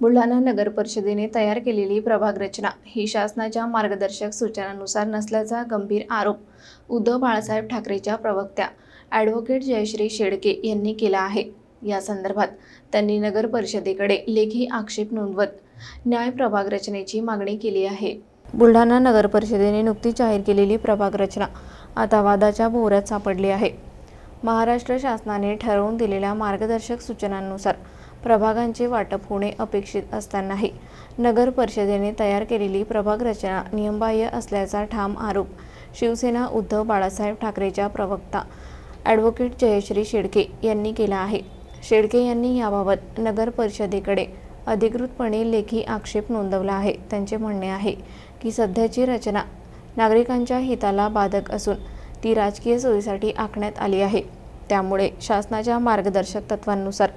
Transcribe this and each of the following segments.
बुलढाणा नगर परिषदेने तयार केलेली प्रभाग रचना ही शासनाच्या मार्गदर्शक सूचनानुसार नसल्याचा गंभीर आरोप उद्धव बाळासाहेब ठाकरेच्या प्रवक्त्या ॲडव्होकेट जयश्री शेडके यांनी केला आहे. या संदर्भात त्यांनी नगर परिषदेकडे लेखी आक्षेप नोंदवत न्याय प्रभाग रचनेची मागणी केली आहे. बुलढाणा नगर परिषदेने नुकतीच जाहीर केलेली प्रभाग रचना आता वादाच्या भोवऱ्यात सापडली आहे. महाराष्ट्र शासनाने ठरवून दिलेल्या मार्गदर्शक सूचनांनुसार प्रभागांचे वाटप होणे अपेक्षित असतानाही नगर परिषदेने तयार केलेली प्रभाग रचना नियमबाह्य असल्याचा ठाम आरोप शिवसेना उद्धव बाळासाहेब ठाकरेच्या प्रवक्ता ॲडव्होकेट जयश्री शेडके यांनी केला आहे. शेडके यांनी याबाबत नगर परिषदेकडे अधिकृतपणे लेखी आक्षेप नोंदवला आहे. त्यांचे म्हणणे आहे की सध्याची रचना नागरिकांच्या हिताला बाधक असून ती राजकीय सोयीसाठी आखण्यात आली आहे. त्यामुळे शासनाच्या मार्गदर्शक तत्वांनुसार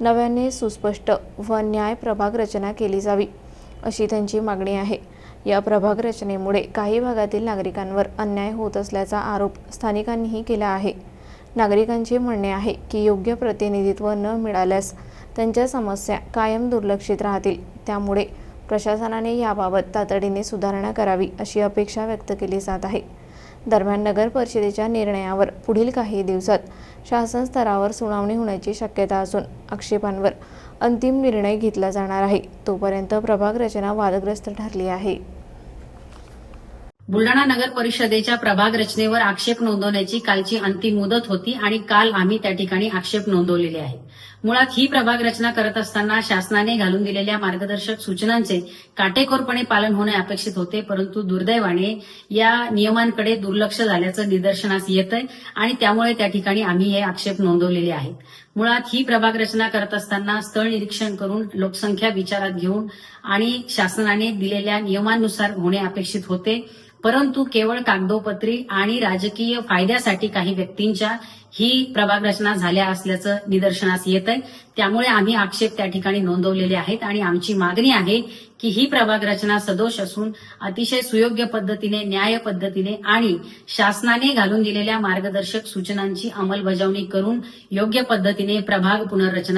नव्याने सुस्पष्ट व न्याय प्रभाग रचना केली जावी अशी त्यांची मागणी आहे. या प्रभाग रचनेमुळे काही भागातील नागरिकांवर अन्याय होत असल्याचा आरोप स्थानिकांनीही केला आहे. नागरिकांचे म्हणणे आहे की योग्य प्रतिनिधित्व न मिळाल्यास त्यांच्या समस्या कायम दुर्लक्षित राहतील. त्यामुळे प्रशासनाने याबाबत तातडीने सुधारणा करावी अशी अपेक्षा व्यक्त केली जात आहे. दरम्यान नगर परिषदेच्या निर्णयावर पुढील काही दिवसात शासन स्तरावर सुनावणी होण्याची शक्यता असून आक्षेपांवर अंतिम निर्णय घेतला जाणार आहे. तोपर्यंत प्रभाग रचना वादग्रस्त ठरली आहे. बुलढाणा नगर परिषदेच्या प्रभाग रचनेवर आक्षेप नोंदवण्याची कालची अंतिम मुदत होती आणि काल आम्ही त्या ठिकाणी आक्षेप नोंदवलेले आहेत. मुळात ही प्रभाग रचना करत असताना शासनाने घालून दिलेल्या मार्गदर्शक सूचनांचे काटेकोरपणे पालन होणे अपेक्षित होते परंतु दुर्दैवाने या नियमांकडे दुर्लक्ष झाल्याचं निदर्शनास येत आहे आणि त्यामुळे त्या ठिकाणी आम्ही हे आक्षेप नोंदवलेले आहेत. मुळात ही प्रभाग रचना करत असताना स्थळ निरीक्षण करून लोकसंख्या विचारात घेऊन आणि शासनाने दिलेल्या नियमांनुसार होणे अपेक्षित होते. परंतु केवळ कागदोपत्री आणि राजकीय फायद्यासाठी काही व्यक्तींच्या ही प्रभाग रचना झाल्या असल्याचं निदर्शनास येत आहे त्यामुळे आम्ही आक्षेप त्या ठिकाणी नोंदवलेले आहेत आणि आमची मागणी आहे की ही प्रभाग रचना सदोष असून अतिशय सुयोग्य पद्धतीने न्याय पद्धतीने आणि शासनाने घालून दिलेल्या मार्गदर्शक सूचनांची अंमलबजावणी करून योग्य पद्धतीने प्रभाग पुनर्रचना